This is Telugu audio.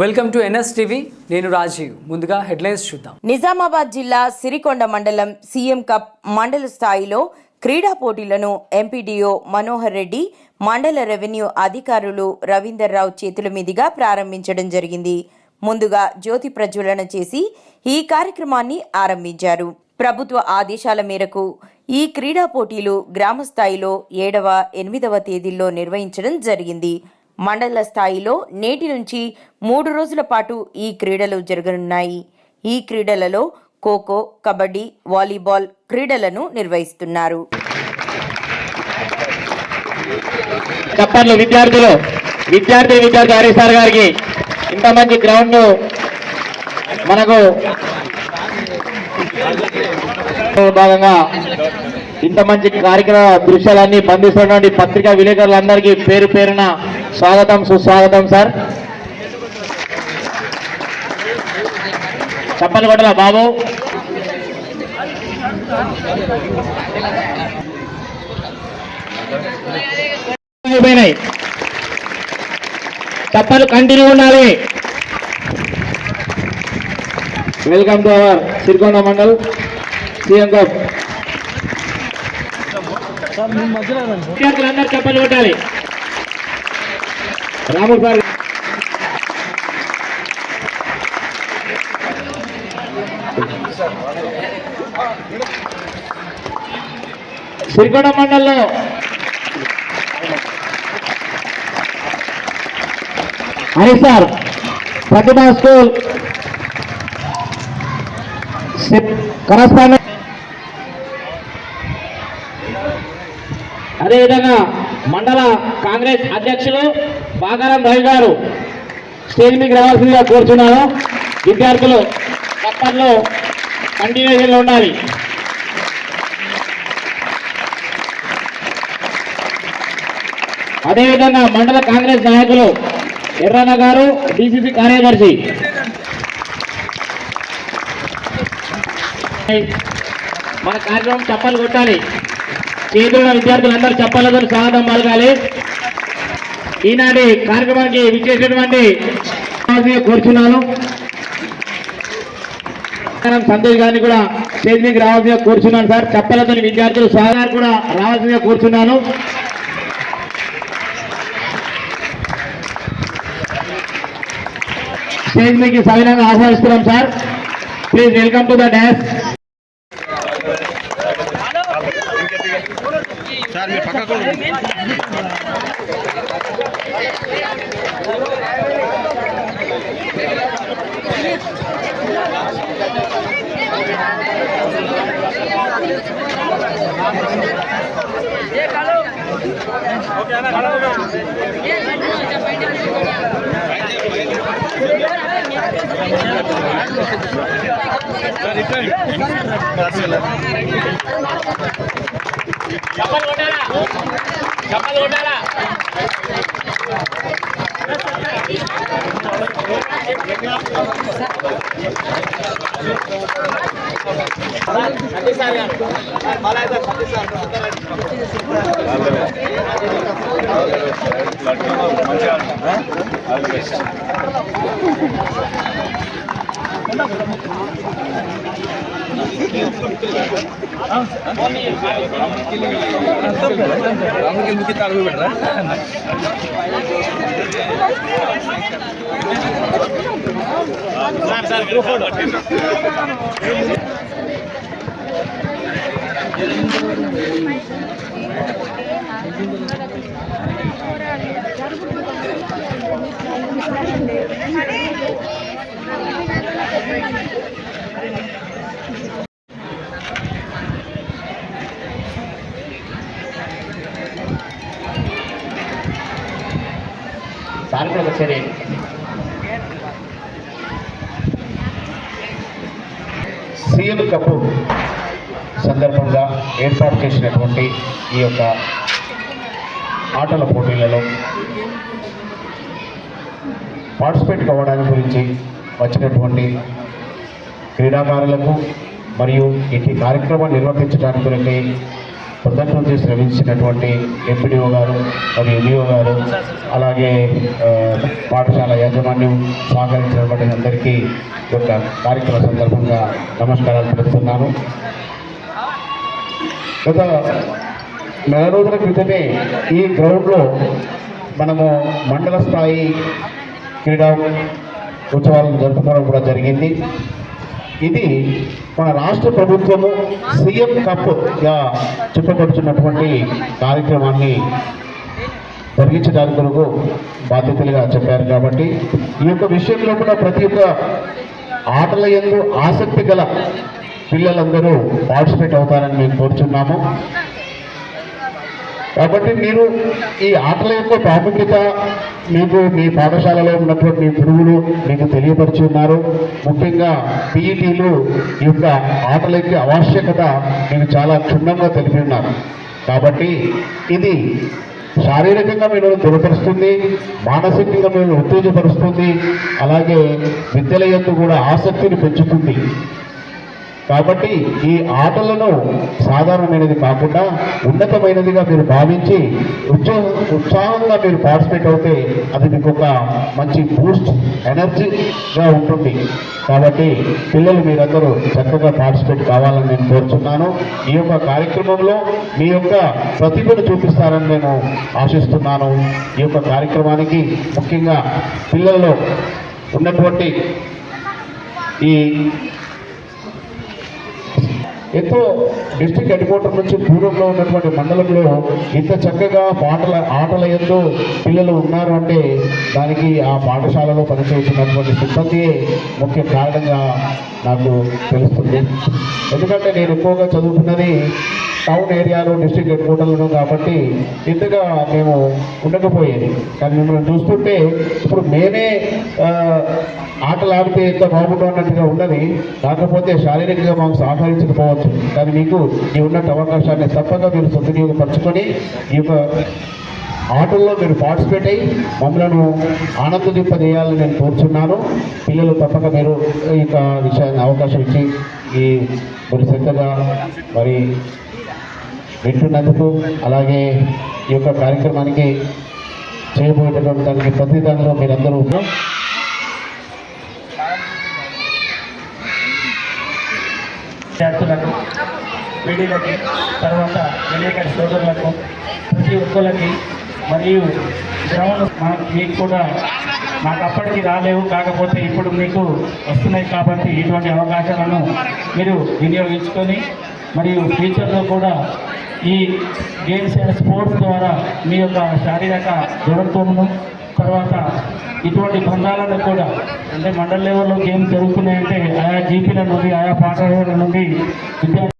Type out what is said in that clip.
వెల్కమ్ టు ఎన్ఎస్ టీవీ నేను రాజీవ్. ముందుగా హెడ్లైన్స్ చూద్దాం. నిజామాబాద్ జిల్లా సిరికొండ మండలం సీఎం కప్ మండల స్థాయిలో క్రీడా పోటీలను ఎంపీడీఓ మనోహర్ రెడ్డి మండల రెవెన్యూ అధికారులు రవీందర్ రావు చేతుల మీదుగా ప్రారంభించడం జరిగింది. ముందుగా జ్యోతి ప్రజ్వలన చేసి ఈ కార్యక్రమాన్ని ఆరంభించారు. ప్రభుత్వ ఆదేశాల మేరకు ఈ క్రీడా పోటీలు గ్రామ స్థాయిలో ఏడవ ఎనిమిదవ తేదీల్లో నిర్వహించడం జరిగింది. మండల స్థాయిలో నేటి నుంచి మూడు రోజుల పాటు ఈ క్రీడలు జరగనున్నాయి. ఈ క్రీడలలో ఖోఖో కబడ్డీ వాలీబాల్ క్రీడలను నిర్వహిస్తున్నారు. చెప్పండి విద్యార్థులు విద్యార్థి విద్యార్థి హరీష్ సార్ గారికి ఇంత మంచి గ్రౌండ్ మనకు భాగంగా ఇంత మంచి కార్యక్రమ దృశ్యాలన్నీ బంధిస్తున్నటువంటి పత్రికా విలేకరులందరికీ పేరు పేరున స్వాగతం సుస్వాగతం సార్. చెప్పండి కొట్టలా బాబు? అయిపోయినాయి. చెప్పలు కంటిన్యూ ఉండాలి. Welcome to our Sirikonda mandal CM cup. విద్యార్థులందరూ చెప్పలు కొట్టాలి. రాము సార్. సిరికొండ మండల్లో అని సార్ ప్రతిభా స్కూల్ కరస్పాండెంట్ అదేవిధంగా మండల కాంగ్రెస్ అధ్యక్షులు బాగారం రవి గారు స్టేజ్ మీకు రావాల్సిందిగా కోరుతున్నాను విద్యార్థులు తప్పట్లో కంటిన్యూషన్లో ఉండాలి. అదేవిధంగా మండల కాంగ్రెస్ నాయకులు ఎర్రన్న గారు డిసిసి కార్యదర్శి. మన కార్యక్రమం చెప్పలు కొట్టాలి. చేతున్న విద్యార్థులందరూ చెప్పాలని స్వాగతం పలకాలి. ఈనాటి కార్యక్రమానికి విచ్చేసినటువంటి కోరుచున్నాను. సంతోష్ గారిని కూడా స్టేజ్ మీకు రావాల్సిందిగా కోరుచున్నాను సార్. చెప్పలతో విద్యార్థులు స్వాగతం కూడా రావాల్సిందిగా కోరుచున్నాను. స్టేజ్ మీకు సవినంగా ఆహ్వానిస్తున్నాం sir. Please welcome to the dance. चप्पल ओटाला चप्पल ओटाला మంచిగా చెప్పలు కొట్టాలా చెప్పలు కొట్టాలా సాయంత్రం వచ్చేది సీఎం కప్పు సందర్భంగా ఏర్పాటు చేసినటువంటి ఈ యొక్క ఆటల పోటీలలో పార్టిసిపేట్ కావడానికి గురించి వచ్చినటువంటి క్రీడాకారులకు మరియు ఇటు కార్యక్రమం నిర్వహించడానికి గురించి ప్రదర్శన చేసి రచించినటువంటి ఎంపీడీఓ గారు మరియు ఎంఈఓ గారు అలాగే పాఠశాల యాజమాన్యం సహకరించినటువంటి అందరికీ యొక్క కార్యక్రమ సందర్భంగా నమస్కారాలు తెలుపుతున్నాను. గత నెల రోజుల క్రితమే ఈ గ్రౌండ్లో మనము మండల స్థాయి క్రీడా ఉత్సవాలను జరుపుకోవడం కూడా జరిగింది. ఇది మన రాష్ట్ర ప్రభుత్వము సీఎం కప్గా చెప్పబడుతున్నటువంటి కార్యక్రమాన్ని జరిగించడానికి కొరకు బాధ్యతలుగా చెప్పారు కాబట్టి ఈ యొక్క విషయంలో కూడా ప్రతి ఒక్క ఆటల ఎందు ఆసక్తి గల పిల్లలందరూ పార్టిసిపేట్ అవుతారని మేము కోరుచున్నాము. కాబట్టి మీరు ఈ ఆటల యొక్క ప్రాముఖ్యత మీకు మీ పాఠశాలలో ఉన్నటువంటి మీ గురువులు మీకు తెలియపరిచి ఉన్నారు. ముఖ్యంగా పీఈటీలు ఈ యొక్క ఆటల యొక్క ఆవశ్యకత మీకు చాలా క్షుణ్ణంగా తెలిపి ఉన్నారు. కాబట్టి ఇది శారీరకంగా మీరు దృఢపరుస్తుంది మానసికంగా మీరు ఉత్తేజపరుస్తుంది అలాగే విద్యల యొక్క కూడా ఆసక్తిని పెంచుతుంది. కాబట్టి ఈ ఆటలను సాధారణమైనది కాకుండా ఉన్నతమైనదిగా మీరు భావించి ఉత్సాహ ఉత్సాహంగా మీరు పార్టిసిపేట్ అవుతే అది మీకు ఒక మంచి బూస్ట్ ఎనర్జీగా ఉంటుంది. కాబట్టి పిల్లలు మీరందరూ చక్కగా పార్టిసిపేట్ కావాలని నేను కోరుచున్నాను. ఈ యొక్క కార్యక్రమంలో మీ యొక్క ప్రతిభను చూపిస్తారని నేను ఆశిస్తున్నాను. ఈ యొక్క కార్యక్రమానికి ముఖ్యంగా పిల్లల్లో ఉన్నటువంటి ఈ ఎంతో డిస్ట్రిక్ట్ హెడ్ క్వార్టర్ నుంచి పూర్వంలో ఉన్నటువంటి మండలంలో ఇంత చక్కగా పాటల ఆటల ఎందు పిల్లలు ఉన్నారు అంటే దానికి ఆ పాఠశాలలో పనిచేస్తున్నటువంటి సిబ్బందియే ముఖ్య కారణంగా నాకు తెలుస్తుంది. ఎందుకంటే నేను ఎక్కువగా చదువుకున్నది టౌన్ ఏరియాలో డిస్ట్రిక్ట్ హెడ్ క్వార్టర్లో కాబట్టి ఇంతగా మేము ఉండకపోయేది. కానీ మిమ్మల్ని చూస్తుంటే ఇప్పుడు మేమే ఆటలు ఆడితే ఎంత బాగుంటున్నట్టుగా ఉన్నది. కాకపోతే శారీరకంగా మాకు సహకరించకపోవచ్చు. కానీ మీకు ఈ ఉన్నట్టు అవకాశాన్ని తప్పక మీరు సద్వినియోగపరచుకొని ఈ యొక్క ఆటల్లో మీరు పార్టిసిపేట్ అయ్యి మమ్మలను ఆనందదింపజేయాలని నేను కోరుచున్నాను. పిల్లలు తప్పక మీరు ఈ యొక్క విషయాన్ని అవకాశం ఇచ్చి ఈ మరి శ్రద్ధగా మరి వింటున్నందుకు అలాగే ఈ యొక్క కార్యక్రమానికి చేయబోయేటటువంటి దానికి ప్రతి దానిలో మీరందరూ విద్యార్థులకు పీడీలకి తర్వాత విలేకరి సోదరులకు ప్రతి ఒక్కరికి మరియు గ్రౌండ్ మనకు మీకు కూడా మాకు అప్పటికి రాలేవు కాకపోతే ఇప్పుడు మీకు వస్తున్నాయి కాబట్టి ఇటువంటి అవకాశాలను మీరు వినియోగించుకొని మరియు ఫ్యూచర్లో కూడా ఈ గేమ్స్ అండ్ స్పోర్ట్స్ ద్వారా మీ యొక్క శారీరక దృఢత్వమును తర్వాత ఇటువంటి బంధాలను కూడా అంటే మండల లెవెల్లో గేమ్స్ జరుగుతున్నాయంటే ఆయా జీపీల నుండి ఆయా పాఠశాలల నుండి విద్యార్థి